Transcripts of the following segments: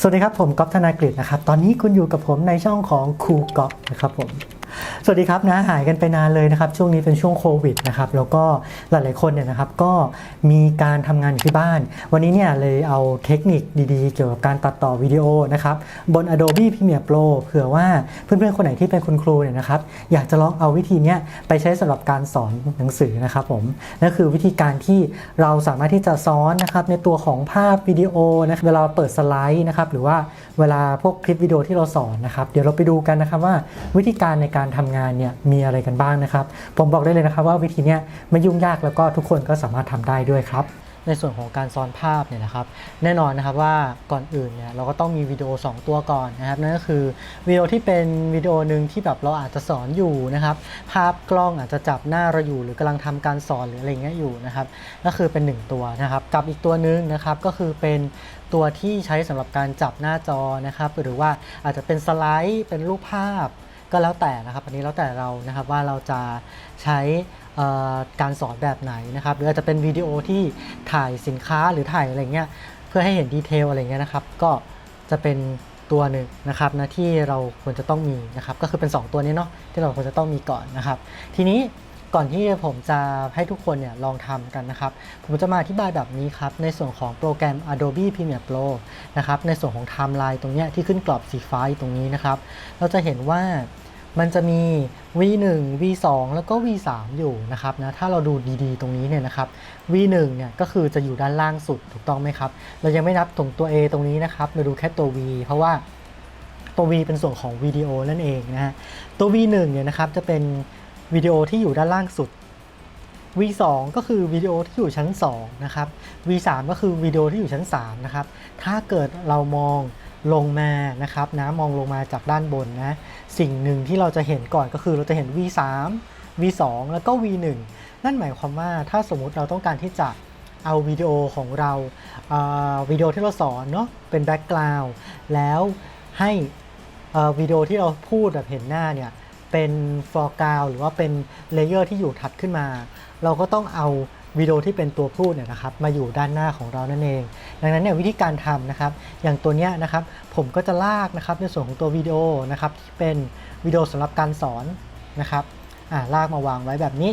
สวัสดีครับผมก๊อฟธนากฤษนะครับ ตอนนี้คุณอยู่กับผมในช่องของครูก๊อฟนะครับผม สวัสดีครับนะหายกันไปนานเลยนะครับ ช่วงนี้เป็นช่วงโควิดนะครับแล้วก็หลายๆคนเนี่ยนะครับก็มีการทำงานอยู่ที่บ้าน วันนี้เนี่ยเลยเอาเทคนิคดีๆ เกี่ยวกับการตัดต่อวิดีโอนะครับบน Adobe Premiere Pro เผื่อว่าเพื่อนๆคนไหนที่เป็นคุณครูเนี่ยนะครับอยากจะลองเอาวิธีเนี้ยไปใช้สำหรับการสอนหนังสือนะครับผมนั่นคือวิธีการที่เราสามารถที่จะซ้อนนะครับในตัวของภาพวิดีโอนะเวลาเปิดสไลด์นะครับหรือว่าเวลาพวกคลิปวิดีโอที่เราสอนนะครับเดี๋ยวเราไปดูกันนะครับว่าวิธีการในการการทำงานเนี่ยมีอะไรกันบ้างนะครับ ผมบอกได้เลยนะครับว่าวิธีนี้ไม่ยุ่งยากแล้วก็ทุกคนก็สามารถทำได้ด้วยครับในส่วนของการซ้อนภาพเนี่ยนะครับ แน่นอนนะครับว่าก่อนอื่นเนี่ยเราก็ต้องมีวิดีโอ 2 ตัวก่อนนะครับนั่นก็คือวิดีโอที่เป็นวิดีโอหนึ่งที่แบบเราอาจจะสอนอยู่นะครับ ภาพกล้องอาจจะจับหน้าเราอยู่ หรือกำลังทำการสอนหรืออะไรเงี้ยอยู่นะครับก็คือเป็น 1 ตัวนะครับ กับอีกตัวหนึงนะครับก็คือเป็นตัวที่ใช้สำหรับการจับหน้าจอนะครับ หรือว่าอาจจะเป็นสไลด์เป็นรูปภาพ ก็แล้วแต่นะครับอันนี้แล้วแต่เรานะครับว่าเราจะใช้การสอนแบบไหนนะครับหรืออาจจะเป็นวิดีโอที่ถ่ายสินค้าหรือถ่ายอะไรเงี้ยเพื่อให้เห็นดีเทลอะไรเงี้ยนะครับ ก็จะเป็นตัวหนึ่งนะครับนะที่เราควรจะต้องมีนะครับก็คือเป็น 2 ตัวนี้เนาะที่เราควรจะต้องมีก่อนนะครับ ทีนี้ก่อนที่ผมจะให้ทุกคนเนี่ยลองทำกันนะครับ ผมจะมาอธิบายแบบนี้ครับ ในส่วนของโปรแกรม Adobe Premiere Pro นะครับ ในส่วนของไทม์ไลน์ตรงเนี้ยที่ขึ้นกรอบสีฟ้าตรงนี้นะครับ เราจะเห็นว่า มันจะมี V1 V2 แล้วก็ V3 อยู่นะครับนะถ้าเราดูดีๆ ตรงนี้เนี่ยนะครับ V1 เนี่ยก็คือจะอยู่ด้านล่างสุดถูกต้องไหมครับ เรายังไม่นับตรงตัว A ตรงนี้นะครับ เราดูแค่ตัว V เพราะว่าตัว V เป็นส่วนของวิดีโอนั่นเองนะฮะตัว V1 เนี่ยนะครับจะเป็นวิดีโอที่อยู่ด้านล่างสุด V2 ก็คือวิดีโอที่อยู่ชั้น2นะครับ V3 ก็คือวิดีโอที่อยู่ชั้น3นะครับ ถ้าเกิดเรามอง ลงมานะครับนะมองลงมาจากด้านบนนะสิ่งหนึ่งที่เราจะเห็นก่อนก็คือเราจะเห็น V3 V2 แล้วก็ V1 นั่นหมายความว่าถ้าสมมุติเราต้องการที่จะเอาวิดีโอของเราเวิดีโอที่เราสอนเนาะเป็นแบ็กกราวด์แล้วให้วิดีโอที่เราพูดแบบเห็นหน้าเนี่ยเป็น foreground หรือว่าเป็นเลเยอร์ที่อยู่ถัดขึ้นมา เราก็ต้องเอา วิดีโอที่เป็นตัวพูดเนี่ยนะครับมาอยู่ด้านหน้าของเรานั่นเอง ดังนั้นเนี่ยวิธีการทำนะครับ อย่างตัวเนี้ยนะครับผมก็จะลากนะครับในส่วนของตัววิดีโอนะครับที่เป็นวิดีโอสำหรับการสอนนะครับอ่าลากมาวางไว้แบบนี้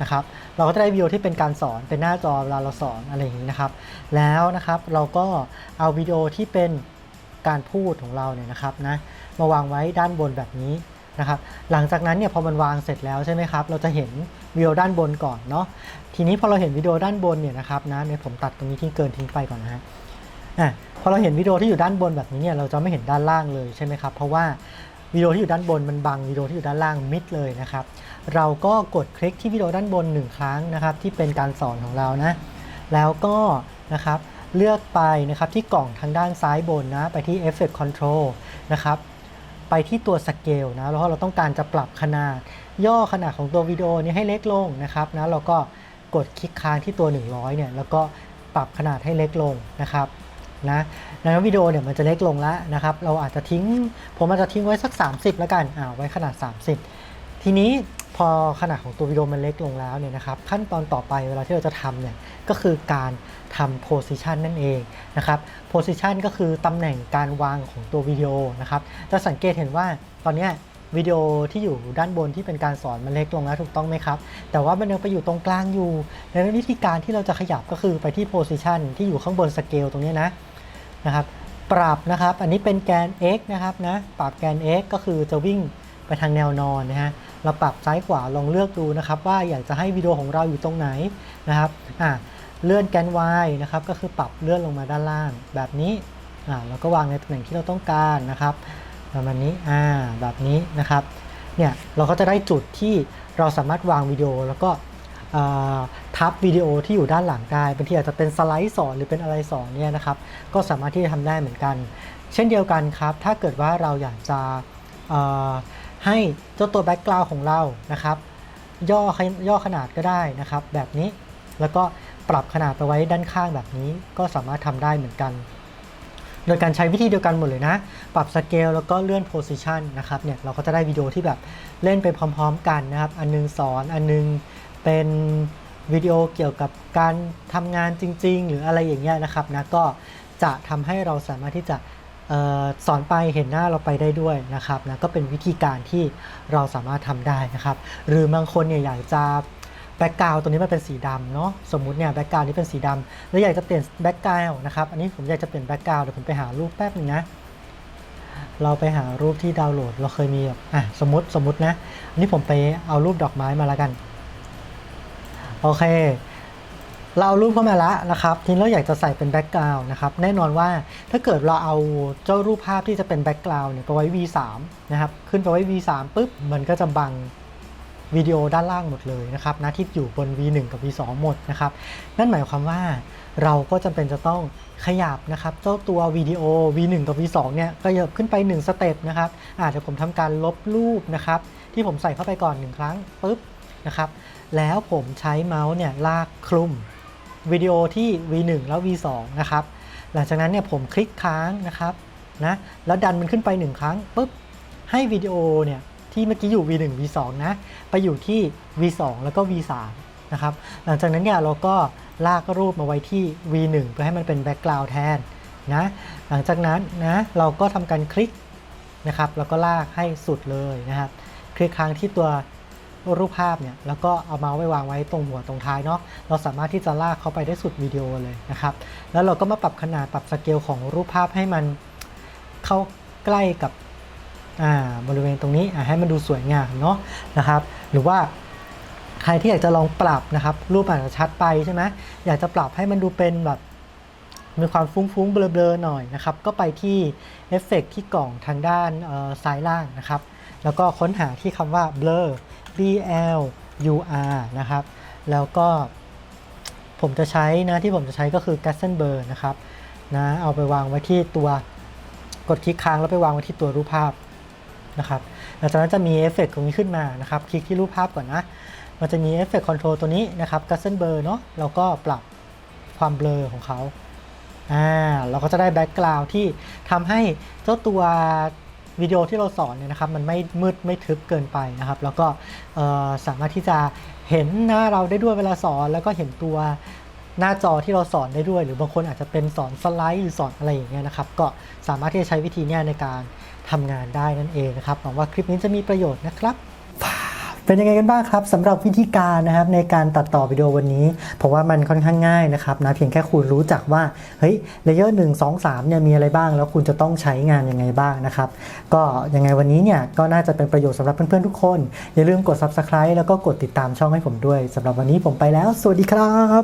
นะครับเราก็จะได้วิดีโอที่เป็นการสอนเป็นหน้าจอเวลาเราสอนอะไรอย่างนี้นะครับ แล้วนะครับเราก็เอาวิดีโอที่เป็นการพูดของเราเนี่ยนะครับนะมาวางไว้ด้านบนแบบนี้ นะครับหลังจากนั้นเนี่ยพอมันวางเสร็จแล้วใช่ไหมครับเราจะเห็นวิดีโอด้านบนก่อนเนาะทีนี้พอเราเห็นวิดีโอด้านบนเนี่ยนะครับนะเนี่ยผมตัดตรงนี้ที่เกินทิ้งไปก่อนนะฮะอะพอเราเห็นวิดีโอที่อยู่ด้านบนแบบนี้เนี่ยเราจะไม่เห็นด้านล่างเลยใช่ไหมครับเพราะว่าวิดีโอที่อยู่ด้านบนมันบังวิดีโอที่อยู่ด้านล่างมิดเลยนะครับเราก็กดคลิกที่วิดีโอด้านบนหนึ่งครั้งนะครับที่เป็นการสอนของเรานะแล้วก็นะครับเลือกไปนะครับที่กล่องทางด้านซ้ายบนนะไปที่ Effect Control นะครับ ไปที่ตัวสเกลนะแล้วเราต้องการจะปรับขนาด ย่อขนาดของตัววิดีโอนี้ให้เล็กลงนะครับนะเราก็กดคลิกค้างที่ตัว 100เนี่ยแล้วก็ปรับขนาดให้เล็กลงนะครับนะดังนั้นวิดีโอเนี่ยมันจะเล็กลงแล้วนะครับ เราอาจจะทิ้ง ผมอาจจะทิ้งไว้สัก 30 แล้วกันอ่าไว้ขนาด 30 ทีนี้พอขนาดของตัววิดีโอมันเล็กลงแล้วเนี่ยนะครับขั้นตอนต่อไปเวลาที่เราจะทำเนี่ยก็คือการทำ position นั่นเองนะครับ position ก็คือตำแหน่งการวางของตัววิดีโอนะครับจะสังเกตเห็นว่าตอนนี้วิดีโอที่อยู่ด้านบนที่เป็นการสอนมันเล็กลงแล้วถูกต้องไหมครับ แต่ว่ามันยังไปอยู่ตรงกลางอยู่ดังนั้นวิธีการที่เราจะขยับก็คือไปที่ position ที่อยู่ข้างบนสเกลตรงนี้นะนะครับ ปรับนะครับ อันนี้เป็นแกน x นะครับนะปรับแกน x ก็คือจะวิ่ง ไปทางแนวนอนนะฮะเราปรับซ้ายขวาลองเลือกดูนะครับ ว่าอยากจะให้วิดีโอของเราอยู่ตรงไหนนะครับอ่าเลื่อนแกน y นะครับก็คือปรับเลื่อนลงมาด้านล่างแบบนี้อ่าเราก็วางในตำแหน่งที่เราต้องการนะครับประมาณนี้อ่าแบบนี้นะครับเนี่ยเราก็จะได้จุดที่เราสามารถวางวิดีโอแล้วก็ทับวิดีโอที่อยู่ด้านหลังได้บางทีอาจจะเป็นสไลด์สอนหรือเป็นอะไรสอนเนี่ยนะครับ ก็สามารถที่จะทำได้เหมือนกัน เช่นเดียวกันครับ ถ้าเกิดว่าเราอยากจะ ให้เจ้าตัวแบ็กกราวของเรานะครับ ย่อยย่อขนาดก็ได้นะครับ แบบนี้แล้วก็ปรับขนาดไปไว้ด้านข้างแบบนี้ก็สามารถทำได้เหมือนกัน โดยการใช้วิธีเดียวกันหมดเลยนะ ปรับสเกลแล้วก็เลื่อนโพซิชันนะครับเนี่ยเราก็จะได้วิดีโอที่แบบเล่นไปพร้อม ๆ กันนะครับ อันนึงสอนอันนึงเป็นวิดีโอเกี่ยวกับการทำงานจริง ๆ หรืออะไรอย่างเงี้ยนะครับนะก็จะทำให้เราสามารถที่จะ สอนไปเห็นหน้าเราไปได้ด้วยนะครับนะก็เป็นวิธีการที่เราสามารถทำได้นะครับ หรือบางคนเนี่ยอยากจะแบ็กกราวตัวนี้มันเป็นสีดำเนาะสมมุติเนี่ยแบ็กกราวนี้เป็นสีดำแล้วอยากจะเปลี่ยนแบ็กกราวนะครับอันนี้ผมอยากจะเปลี่ยนแบ็กกราวเดี๋ยวผมไปหารูปแป๊บนึงนะเราไปหารูปที่ดาวน์โหลด เราเคยมีแบบอะสมมติสมมตินะอันนี้ผมไปเอารูปดอกไม้มาแล้วกัน โอเค เราเอารูปเข้ามาแล้วนะครับ ทีนี้เราอยากจะใส่เป็นแบ็กกราวน์นะครับ แน่นอนว่าถ้าเกิดเราเอาเจ้ารูปภาพที่จะเป็นแบ็กกราวน์เนี่ยไปไว้ V3 นะครับ ขึ้นไปไว้ V3 ปุ๊บ มันก็จะบังวิดีโอด้านล่างหมดเลยนะครับนะที่อยู่บน V1 กับ V2 หมดนะครับ นั่นหมายความว่าเราก็จำเป็นจะต้องขยับนะครับ เจ้าตัววิดีโอ V1 กับ V2 เนี่ยก็ยับขึ้นไป 1 สเต็ปนะครับอาจจะเดี๋ยวผมทำการลบรูปนะครับ ที่ผมใส่เข้าไปก่อน 1 ครั้งปุ๊บนะครับ แล้วผมใช้เมาส์เนี่ยลากคลุม วิดีโอที่ V1 แล้ว V2 นะครับ หลังจากนั้นเนี่ยผมคลิกค้างนะครับนะแล้วดันมันขึ้นไป 1 ครั้งปุ๊บให้วิดีโอเนี่ยที่เมื่อกี้อยู่ V1 V2 นะไปอยู่ที่ V2 แล้วก็ V3 นะครับหลังจากนั้นเนี่ยเราก็ลากรูปมาไว้ที่ V1 เพื่อให้มันเป็นแบ็กกราวด์แทนนะหลังจากนั้นนะเราก็ทำการคลิกนะครับแล้วก็ลากให้สุดเลยนะครับคลิกค้างที่ตัว รูปภาพเนี่ยแล้วก็เอามาไว้วางไว้ตรงหัวตรงท้ายเนาะเราสามารถที่จะลากเข้าไปได้สุดวิดีโอเลยนะครับ แล้วเราก็มาปรับขนาดปรับสเกลของรูปภาพให้มันเข้าใกล้กับบริเวณตรงนี้ให้มันดูสวยงามเนาะนะครับ หรือว่าใครที่อยากจะลองปรับนะครับ รูปอาจจะชัดไปใช่ไหมอยากจะปรับให้มันดูเป็นแบบมีความฟุ้งๆเบลอๆหน่อยนะครับ ก็ไปที่เอฟเฟกที่กล่องทางด้านซ้ายล่างนะครับ แล้วก็ค้นหาที่คำว่า blur B L U R นะครับ แล้วก็ผมจะใช้นะที่ผมจะใช้ก็คือ g a s s e n b l u r นะครับนะเอาไปวางไว้ที่ตัวกดคลิกค้างแล้วไปวางไว้ที่ตัวรูปภาพนะครับหลังจากนั้นจะมีเอฟเฟกตรงนี้ขึ้นมานะครับ คลิกที่รูปภาพก่อนนะ มันจะมีเอฟเฟกต์คอนโทรลตัวนี้นะครับ g a s s e n b l u r เนาะเราก็ปรับความเบลอของเขาอ่าเราก็จะได้แบ็กกราวด์ที่ทำให้เจ้าตัว วิดีโอที่เราสอนเนี่ยนะครับมันไม่มืดไม่ทึบเกินไปนะครับ แล้วก็สามารถที่จะเห็นหน้าเราได้ด้วยเวลาสอน แล้วก็เห็นตัวหน้าจอที่เราสอนได้ด้วย หรือบางคนอาจจะเป็นสอนสไลด์หรือสอนอะไรอย่างเงี้ยนะครับ ก็สามารถที่จะใช้วิธีนี้ในการทำงานได้นั่นเองนะครับหวังว่าคลิปนี้จะมีประโยชน์นะครับ เป็นยังไงกันบ้างครับสำหรับวิธีการนะครับในการตัดต่อวิดีโอวันนี้ผมว่ามันค่อนข้างง่ายนะครับนะเพียงแค่คุณรู้จักว่าเฮ้ยเลเยอร์หนึ่งสองสามเนี่ยมีอะไรบ้าง แล้วคุณจะต้องใช้งานยังไงบ้างนะครับ ก็ยังไงวันนี้เนี่ยก็น่าจะเป็นประโยชน์สำหรับเพื่อนๆทุกคน อย่าลืมกด subscribe แล้วก็กดติดตามช่องให้ผมด้วยสำหรับวันนี้ผมไปแล้ว สวัสดีครับ